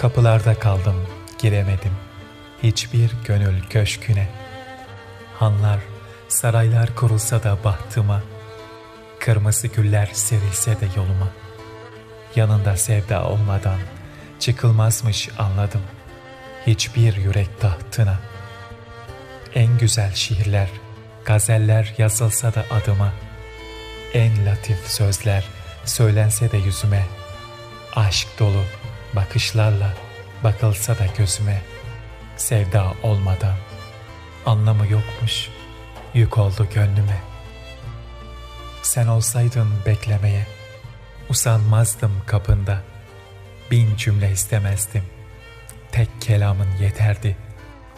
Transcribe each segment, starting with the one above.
Kapılarda kaldım, giremedim. Hiçbir gönül köşküne. Hanlar, saraylar kurulsa da bahtıma. Kırmızı güller serilse de yoluma. Yanında sevda olmadan çıkılmazmış anladım. Hiçbir yürek tahtına. En güzel şiirler, gazeller yazılsa da adıma. En latif sözler söylense de yüzüme. Aşk dolu bakışlarla bakılsa da gözüme. Sevda olmadan anlamı yokmuş, yük oldu gönlüme. Sen olsaydın beklemeye, usanmazdım kapında. Bin cümle istemezdim. Tek kelamın yeterdi,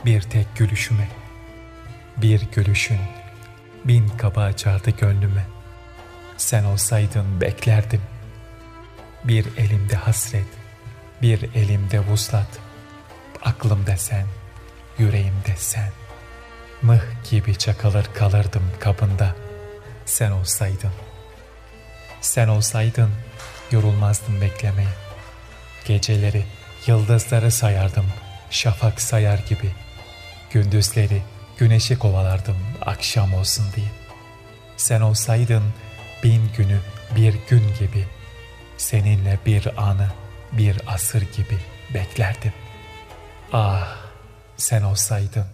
bir tek gülüşüme. Bir gülüşün bin kapı açardı gönlüme. Sen olsaydın beklerdim. Bir elimde hasret, bir elimde vuslat. Aklımda sen, yüreğimde sen. Mıh gibi çakılır kalırdım kapında. Sen olsaydın. Sen olsaydın yorulmazdım beklemeye. Geceleri yıldızları sayardım şafak sayar gibi. Gündüzleri güneşi kovalardım akşam olsun diye. Sen olsaydın bin günü bir gün gibi. Seninle bir anı bir asır gibi beklerdim. Ah sen olsaydın